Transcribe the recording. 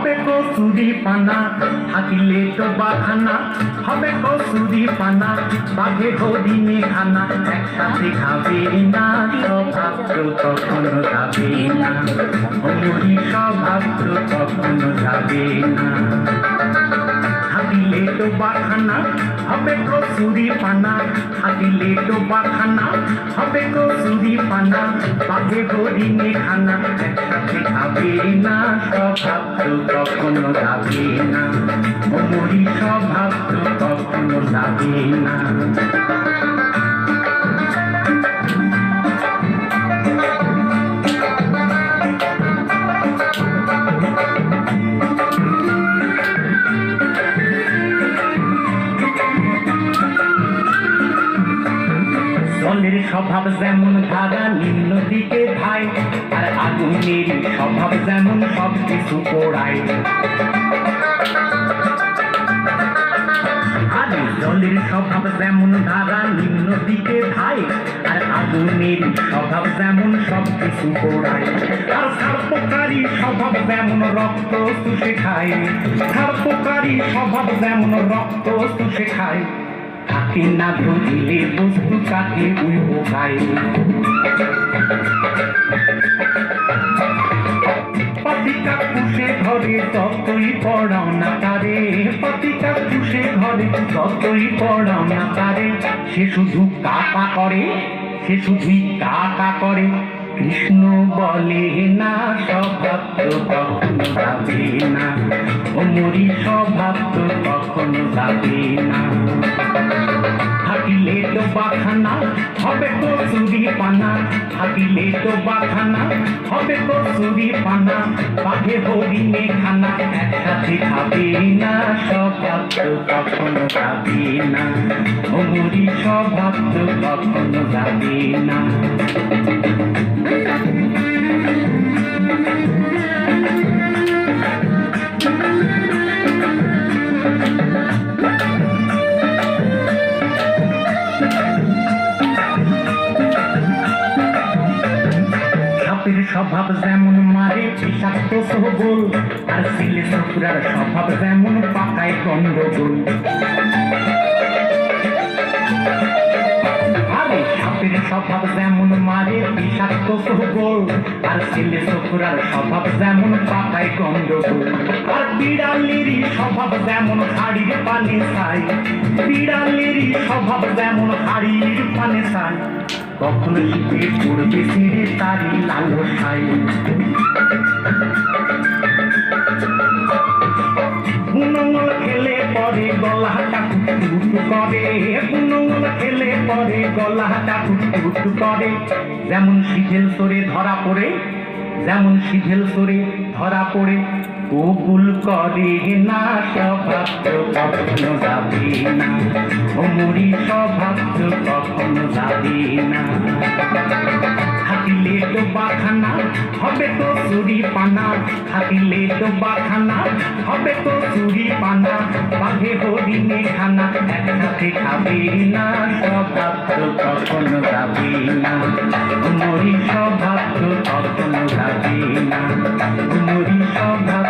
হবে কসুরি পানা, থাকিলে তো বাখানা হবে কসুরি পানা, বাঘে হরিণে খানা একসাথে খাবে না স্বভাব কখনো যাবে না। অমরি স্বভাব কখনো যাবে না। থাকিলে তো বাখানা হবে কসুরি পানা থাকিলে তো বাখানা হবে কসুরি পানা বাঘে হরিণে খানা একসাথে খাবে না স্বভাব তো কখনো যাবে না মরি স্বভাব তো কখনো যাবে না স্বভাব যেমন ধারা নিম্ন দিকে ধায়। আর আগুনের স্বভাব যেমন সব কিছু পোড়ায়। জলের স্বভাব যেমন ধারা নিম্ন দিকে ধায়। আর আগুনের স্বভাব যেমন সব কিছু পোড়ায়। আর সার্পকারী স্বভাব যেমন রক্ত শুষে খায়। সার্পকারী স্বভাব যেমন রক্ত শুষে খায়। থাকে না ধরিলে বস্তু কাকে উইব পুষে ঘরে ততই পড়াও না তারে। ঘরে ততই পড়াও না তারে। সে শুধু কাকা করে, সে শুধুই কাকা করে। কৃষ্ণ বলে না স্বভাব তো কখনো যাবে না। অমরি স্বভাব তো কখনো যাবে না। বাখানা, হবে তো সুরি পানা। থাকিলে তো বাখানা, হবে তো সুরি পানা। পাখে হরিণে খানা একসাথে খাবে না স্বভাব তো কখনো যাবে না। অমরি স্বভাব তো কখনো যাবে না। স্বভাব যেমন মারে বিষাক্ত সবল। আর সিলে সপুরার স্বভাব যেমন পাকায় গন্ডগোল। সাপের স্বভাব যেমন মারে বিষাক্ত সবল। আর সিলে সপুরার স্বভাব যেমন পাকায় গন্ডগোল। আর বিড়ালেরই স্বভাব যেমন হাড়ির পানে চাই বিড়ালেরই স্বভাব যেমন হাড়ির পানে চাই কখনো শীতে পড়বে ছিঁড়ে তারি লালসাই গুণমূল খেলে পরে গলাটা কুটকুট করে। গুণমূল খেলে পরে গলাটা কুটকুট করে। যেমন শিথিল সরে ধরা পড়ে, যেমন শিথিল সরে ধরা পড়ে। কবুল করে না স্বভাব কখনো যাবে না। অমরি স্বভাব কখনো যাবে না। তো বাখানা হবে তো চুরি পানা থাকিলে তো বাখানা হবে তো চুরি পানা বাঘে হরিণে খানা, একসাথে খাবি না। স্বভাব তো কখনো যাবি না। মরি স্বভাব তো কখনো যাবি না। মরি স্বভাব